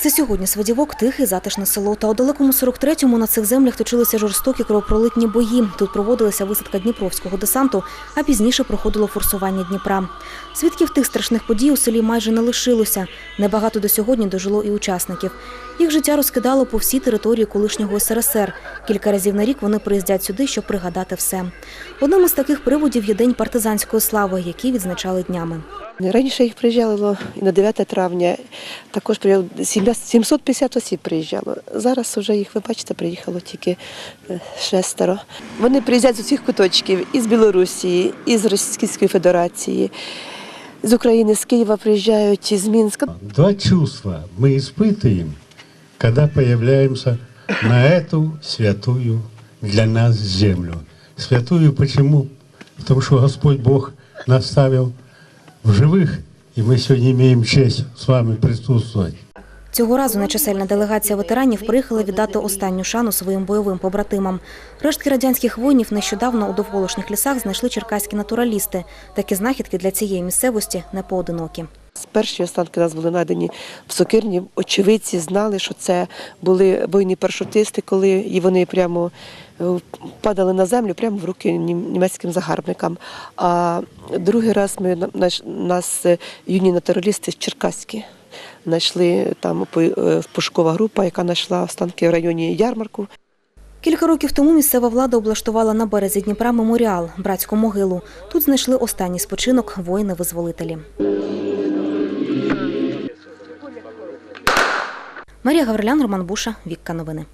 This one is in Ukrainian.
Це сьогодні Свидівок – тихе, затишне село. Та у далекому 43-му на цих землях точилися жорстокі кровопролитні бої. Тут проводилася висадка дніпровського десанту, а пізніше проходило форсування Дніпра. Свідків тих страшних подій у селі майже не лишилося. Небагато до сьогодні дожило і учасників. Їх життя розкидало по всій території колишнього СРСР. Кілька разів на рік вони приїздять сюди, щоб пригадати все. Одним із таких приводів є День партизанської слави, який відзначали днями. Раніше їх приїжджало і на 9 травня. Також приїжджало 750 осіб приїжджало. Зараз вже їх, ви бачите, приїхало тільки е, шестеро. Вони приїздять з усіх куточків, із Білорусі, із Російської Федерації, з України, з Києва приїжджають, із Мінська. Два чувства мы испытываем, когда появляемся на эту святую для нас землю. Святую почему? Потому что Господь Бог наставил в живых, и мы сегодня имеем честь с вами присутствовать. Цього разу нечисельна делегація ветеранів приїхала віддати останню шану своїм бойовим побратимам. Рештки радянських воїнів нещодавно у довколишніх лісах знайшли черкаські натуралісти. Такі знахідки для цієї місцевості не поодинокі. Перші останки нас були знайдені в Сокирні. Очевидці знали, що це були бойні парашутисти, коли і вони прямо е, падали на землю прямо в руки нім- німецьким загарбникам. А другий раз ми на- нас е, юні натуралісти черкаські. Знайшли там по- е, пошукова група, яка знайшла останки в районі ярмарку. Кілька років тому місцева влада облаштувала на березі Дніпра меморіал братську могилу. Тут знайшли останній спочинок воїни-визволителі. Марія Гаврилян, Роман Буша, Вікка Новини.